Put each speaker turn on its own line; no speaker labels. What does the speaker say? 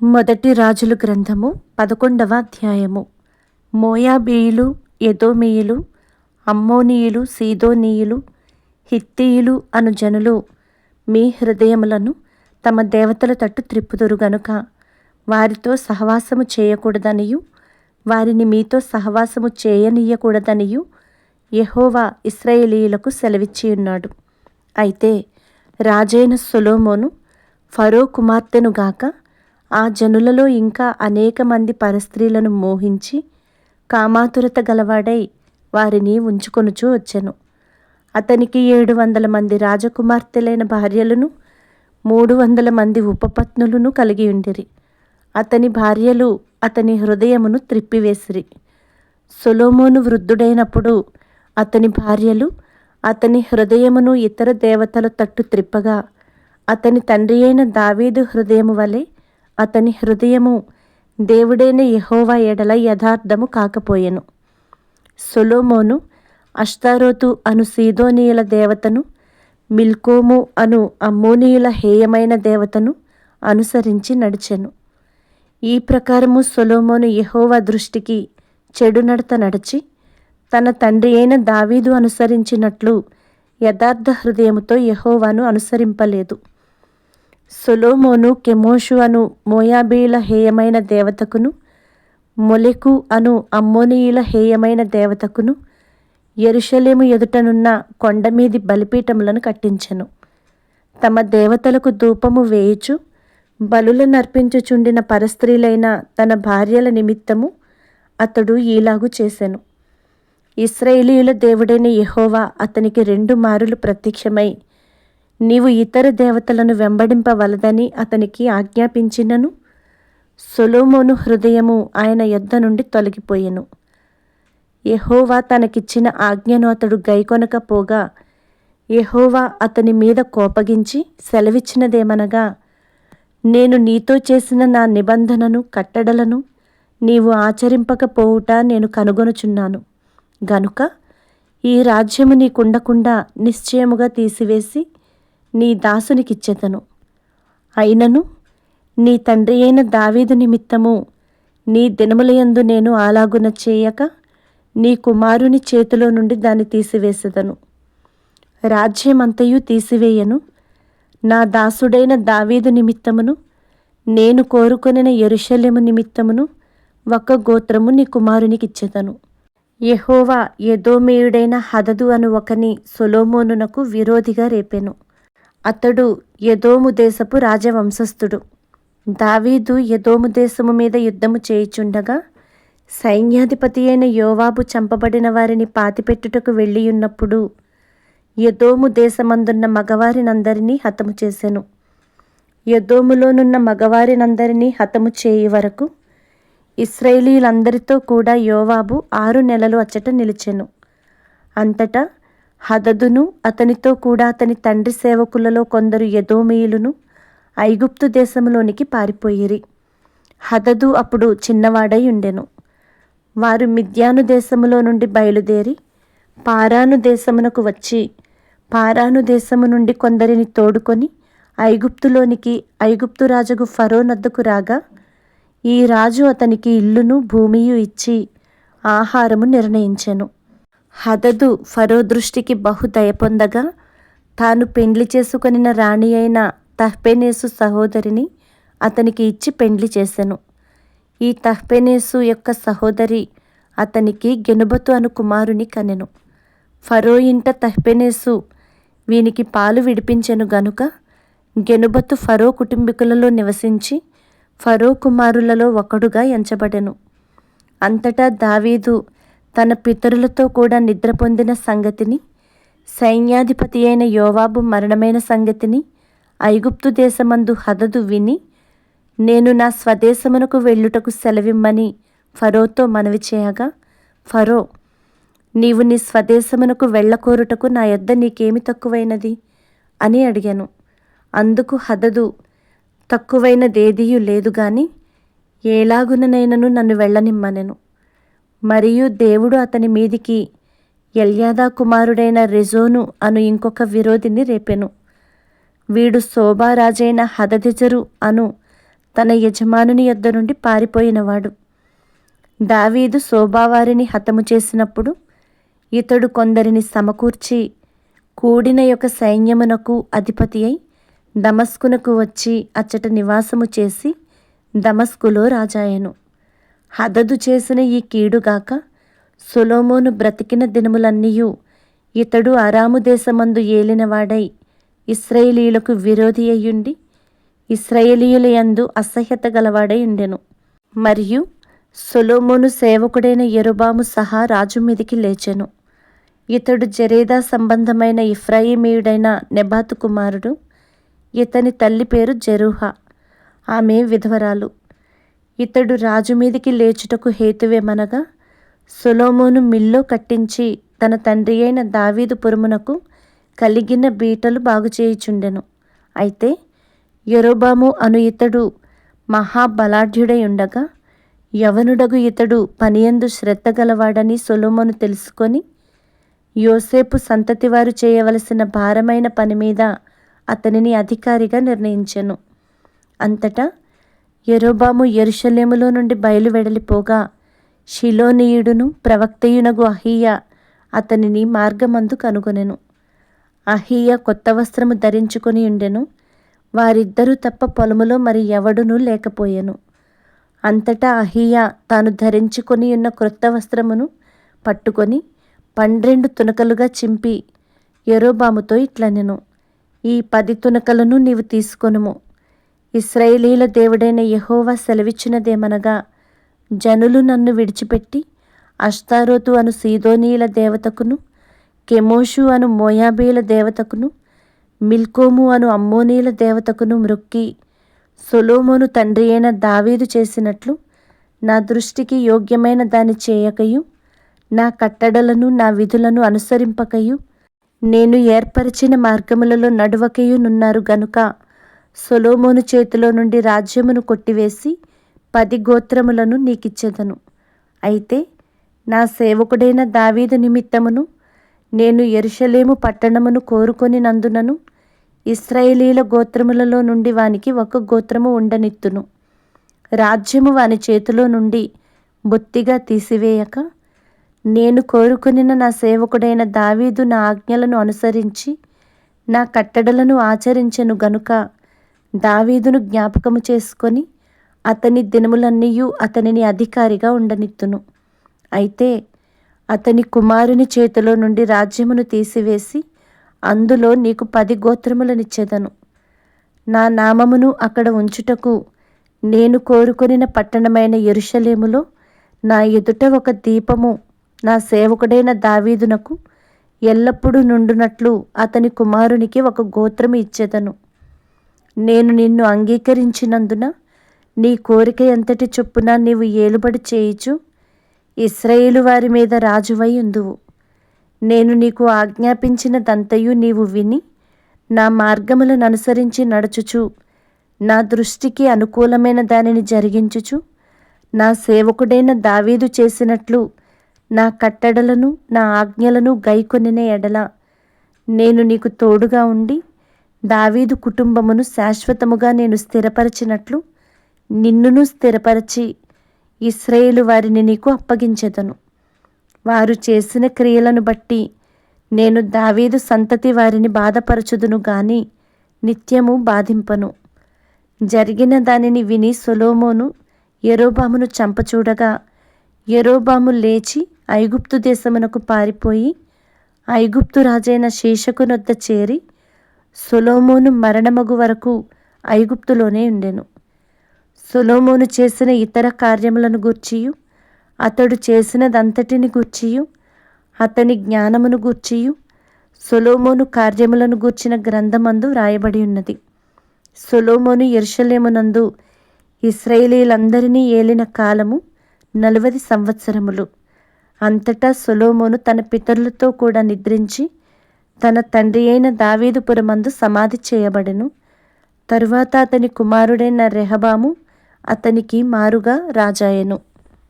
మొదటి రాజుల గ్రంథము పదకొండవ అధ్యాయము. మోయాబీయులు ఎదోమీయులు అమ్మోనీయులు సీదోనీయులు హిత్తీయులు అను జనులు మీ హృదయములను తమ దేవతల తట్టు త్రిప్పుదురు గనుక వారితో సహవాసము చేయకూడదనియు వారిని మీతో సహవాసము చేయనీయకూడదనియు యెహోవా ఇస్రాయేలీయులకు సెలవిచ్చి ఉన్నాడు అయితే రాజైన సొలోమోను ఫరో కుమార్తెను గాక ఆ జనులలో ఇంకా అనేక మంది పరస్త్రీలను మోహించి కామాతురత గలవాడై వారిని ఉంచుకొనుచూ వచ్చెను. అతనికి ఏడు వందల మంది రాజకుమార్తెలైన భార్యలను మూడు వందల మంది ఉపపత్నులను కలిగి ఉండిరి. అతని భార్యలు అతని హృదయమును త్రిప్పివేసిరి. సొలోమోను వృద్ధుడైనప్పుడు అతని భార్యలు అతని హృదయమును ఇతర దేవతల తట్టు త్రిప్పగా అతని తండ్రి అయిన దావీదు హృదయము వలె అతని హృదయము దేవుడైన యహోవా ఎడల యథార్థము కాకపోయెను. సొలోమోను అష్తారోతు అను సీదోనీయుల దేవతను మిల్కోము అను అమ్మోనీయుల హేయమైన దేవతను అనుసరించి నడిచెను. ఈ ప్రకారము సొలోమోను యహోవా దృష్టికి చెడు నడత నడిచి తన తండ్రి అయిన దావీదు అనుసరించినట్లు యథార్థ హృదయముతో యహోవాను అనుసరింపలేదు. సొలోమోను కెమోషు అను మోయాబీయుల హేయమైన దేవతకును మొలెకు అను అమ్మోనీయుల హేయమైన దేవతకును ఎరుషలేము ఎదుటనున్న కొండమీది బలిపీఠములను కట్టించెను. తమ దేవతలకు ధూపము వేయుచు బలులనర్పించుచుండిన పరస్త్రీలైన తన భార్యల నిమిత్తము అతడు ఈలాగు చేశాను ఇస్రాయేలీయుల దేవుడైన యహోవా అతనికి రెండు మారులు ప్రత్యక్షమై నీవు ఇతర దేవతలను వెంబడింపవలదని అతనికి ఆజ్ఞాపించినను. సొలోమోను హృదయము ఆయన యొద్ద నుండి తొలగిపోయెను. యహోవా తనకిచ్చిన ఆజ్ఞను అతడు గైకొనకపోగా యహోవా అతని మీద కోపగించి సెలవిచ్చినదేమనగా నేను నీతో చేసిన నా నిబంధనను కట్టడలను నీవు ఆచరింపకపోవుట నేను కనుగొనుచున్నాను. గనుక ఈ రాజ్యము నీకుండకుండా నిశ్చయముగా తీసివేసి నీ దాసునికిచ్చెదను అయినను నీ తండ్రి అయిన దావీదు నిమిత్తము నీ దినములయందు నేను అలాగున చేయక నీ కుమారుని చేతిలో నుండి దాన్ని తీసివేసేదను. రాజ్యమంతయు తీసివేయను. నా దాసుడైన దావీదు నిమిత్తమును నేను కోరుకొనిన ఎరుశల్యము నిమిత్తమును ఒక గోత్రము నీ కుమారునికిచ్చెదను. యహోవా ఎదోమేయుడైన హదదు అను ఒకని సొలోమోనునకు విరోధిగా రేపెను. అతడు యదోము దేశపు రాజవంశస్థుడు. దావీదు యదోము దేశము మీద యుద్ధము చేయుచుండగా సైన్యాధిపతి అయిన యోవాబు చంపబడిన వారిని పాతిపెట్టుటకు వెళ్ళియున్నప్పుడు యదోము దేశమందున్న మగవారినందరినీ హతము చేసెను. యదోములోనున్న మగవారినందరినీ హతము చేయి వరకు ఇస్రాయేలీలందరితో కూడా యోవాబు ఆరు నెలలు అచ్చట నిలిచెను. అంతటా హదదును అతనితో కూడా అతని తండ్రి సేవకులలో కొందరు యదోమీయులును ఐగుప్తు దేశంలోనికి పారిపోయిరి. హదదు అప్పుడు చిన్నవాడై ఉండెను. వారు మిద్యాను దేశములో నుండి బయలుదేరి పారాను దేశమునకు వచ్చి పారాను దేశము నుండి కొందరిని తోడుకొని ఐగుప్తులోనికి ఐగుప్తు రాజుకు ఫరో నద్దకు రాగా ఈ రాజు అతనికి ఇల్లును భూమియు ఇచ్చి ఆహారము నిర్ణయించెను. హదదు ఫరో దృష్టికి బహు దయ పొందగా తాను పెండ్లి చేసుకొనిన రాణి అయిన తహ్పెనేసు సహోదరిని అతనికి ఇచ్చి పెండ్లి చేసెను. ఈ తహ్పెనేసు యొక్క సహోదరి అతనికి గెనుబతు అను కుమారుని కనెను. ఫరో ఇంట తహ్పెనేసు వీనికి పాలు విడిపించెను గనుక గెనుబతు ఫరో కుటుంబీకులలో నివసించి ఫరో కుమారులలో ఒకడుగా ఎంచబడెను. అంతటా దావీదు తన పితరులతో కూడా నిద్ర పొందిన సంగతిని సైన్యాధిపతి అయిన యోవాబు మరణమైన సంగతిని ఐగుప్తు దేశమందు హదదు విని నేను నా స్వదేశమునకు వెళ్ళుటకు సెలవిమ్మని ఫరోతో మనవి చేయగా ఫరో నీవు నీ స్వదేశమునకు వెళ్ళకోరుటకు నా యొద్ద నీకేమి తక్కువైనది? అని అడిగాను. అందుకు హదదు తక్కువైనదేదియు లేదు గాని ఏలాగుననైనను నన్ను వెళ్ళనిమ్మనెను. మరియు దేవుడు అతని మీదికి ఎల్యాదా కుమారుడైన రెజోను అను ఇంకొక విరోధిని రేపెను. వీడు శోభారాజైన హదదిజరు అను తన యజమానుని యొద్ద నుండి పారిపోయినవాడు. దావీదు శోభావారిని హతము చేసినప్పుడు ఇతడు కొందరిని సమకూర్చి కూడిన యొక్క సైన్యమునకు అధిపతి అయి దమస్కునకు వచ్చి అచ్చట నివాసము చేసి దమస్కులో రాజాయను. హదదు చేసిన ఈ కీడుగాక సొలోమోను బ్రతికిన దినములన్నీయు ఇతడు అరాము దేశమందు ఏలినవాడై ఇస్రాయేలీయులకు విరోధి అయ్యుండి ఇస్రాయేలీయుల యందు అసహ్యత గలవాడై ఉండెను. మరియు సొలోమోను సేవకుడైన ఎరుబాము సహా రాజు మీదికి లేచెను. ఇతడు జరేదా సంబంధమైన ఇఫ్రాయిమీయుడైన నెబాతు కుమారుడు. ఇతని తల్లి పేరు జెరూహా. ఆమె విధవరాలు. ఇతడు రాజు మీదికి లేచుటకు హేతువేమనగా సొలోమోను మిల్లో కట్టించి తన తండ్రి అయిన దావీదు పురమునకు కలిగిన బీటలు బాగుచేయుచుండెను. అయితే యరోబాము అను ఇతడు మహాబలాఢ్యుడై ఉండగా యవనుడగు ఇతడు పనియందు శ్రద్ధ గలవాడని సొలోమోను తెలుసుకొని యోసేపు సంతతివారు చేయవలసిన భారమైన పని మీద అతనిని అధికారిగా నిర్ణయించెను. అంతటా ఎరోబాము ఎరుషలేములో నుండి బయలు వెడలిపోగా షిలోనీయుడును ప్రవక్తయునగు అహీయ అతనిని మార్గమందు కనుగొనెను. అహీయ కొత్త వస్త్రము ధరించుకొని ఉండెను. వారిద్దరూ తప్ప పొలములో మరి ఎవడునూ లేకపోయెను. అంతటా అహీయ తాను ధరించుకొని ఉన్న క్రొత్త వస్త్రమును పట్టుకొని పన్నెండు తునకలుగా చింపి ఎరోబాముతో ఇట్లనెను. ఈ పది తునకలను నీవు తీసుకొనుము. ఇస్రాయేలీల దేవుడైన యహోవా సెలవిచ్చినదేమనగా జనులు నన్ను విడిచిపెట్టి అష్తారోతు అను సీదోనీయుల దేవతకును కెమోషు అను మోయాబీల దేవతకును మిల్కోము అను అమ్మోనీల దేవతకును మృక్కి సొలోమోను తండ్రి అయిన దావీదు చేసినట్లు నా దృష్టికి యోగ్యమైన దాని చేయకయు నా కట్టడలను నా విధులను అనుసరింపకయు నేను ఏర్పరిచిన మార్గములలో నడువకయు నున్నారు గనుక సొలోమోను చేతిలో నుండి రాజ్యమును కొట్టివేసి పది గోత్రములను నీకిచ్చెదను. అయితే నా సేవకుడైన దావీదు నిమిత్తమును నేను ఎరుషలేము పట్టణమును కోరుకొని నందునను ఇస్రాయేలీల గోత్రములలో నుండి వానికి ఒక గోత్రము ఉండనిత్తును. రాజ్యము వాని చేతిలో నుండి బొత్తిగా తీసివేయక నేను కోరుకొనిన నా సేవకుడైన దావీదు నా ఆజ్ఞలను అనుసరించి నా కట్టడలను ఆచరించెను గనుక దావీదును జ్ఞాపకము చేసుకొని అతని దినములన్నీయు అతనిని అధికారిగా ఉండనిత్తును. అయితే అతని కుమారుని చేతిలో నుండి రాజ్యమును తీసివేసి అందులో నీకు పది గోత్రములనిచ్చేదను. నా నామమును అక్కడ ఉంచుటకు నేను కోరుకొనిన పట్టణమైన ఎరుషలేములో నా ఎదుట ఒక దీపము నా సేవకుడైన దావీదునకు ఎల్లప్పుడూ నుండునట్లు అతని కుమారునికి ఒక గోత్రము ఇచ్చేదను. నేను నిన్ను అంగీకరించినందున నీ కోరిక ఎంతటి చొప్పున నీవు ఏలుబడి చేయిచు ఇస్రాయేలు వారి మీద రాజువై ఉందువు. నేను నీకు ఆజ్ఞాపించినదంతయు నీవు విని నా మార్గములను అనుసరించి నడుచుచు నా దృష్టికి అనుకూలమైన దానిని జరిగించుచు నా సేవకుడైన దావీదు చేసినట్లు నా కట్టడలను నా ఆజ్ఞలను గైకొనిన ఎడల నేను నీకు తోడుగా ఉండి దావీదు కుటుంబమును శాశ్వతముగా నేను స్థిరపరచినట్లు నిన్నును స్థిరపరచి ఇస్రాయేలు వారిని నీకు అప్పగించెదను. వారు చేసిన క్రియలను బట్టి నేను దావీదు సంతతి వారిని బాధపరచుదును గాని నిత్యము బాధింపను. జరిగిన దానిని విని సొలోమోను ఎరోబామును చంపచూడగా ఎరోబాము లేచి ఐగుప్తు దేశమునకు పారిపోయి ఐగుప్తు రాజైన శీషకునొద్ద చేరి సొలోమోను మరణమగు వరకు ఐగుప్తులోనే ఉండెను. సొలోమోను చేసిన ఇతర కార్యములను గూర్చియు అతడు చేసినదంతటిని గూర్చియు అతని జ్ఞానమును గూర్చియు సొలోమోను కార్యములను గూర్చిన గ్రంథమందు వ్రాయబడి ఉన్నది సొలోమోను ఎరుషలేమునందు ఇస్రాయేలీలందరినీ ఏలిన కాలము నలవది సంవత్సరములు. అంతటా సొలోమోను తన పితరులతో కూడా నిద్రించి తన తండ్రి అయిన దావీదుపురమందు సమాధి చేయబడెను. తరువాత అతని కుమారుడైన రెహబాము అతనికి మారుగా రాజాయెను.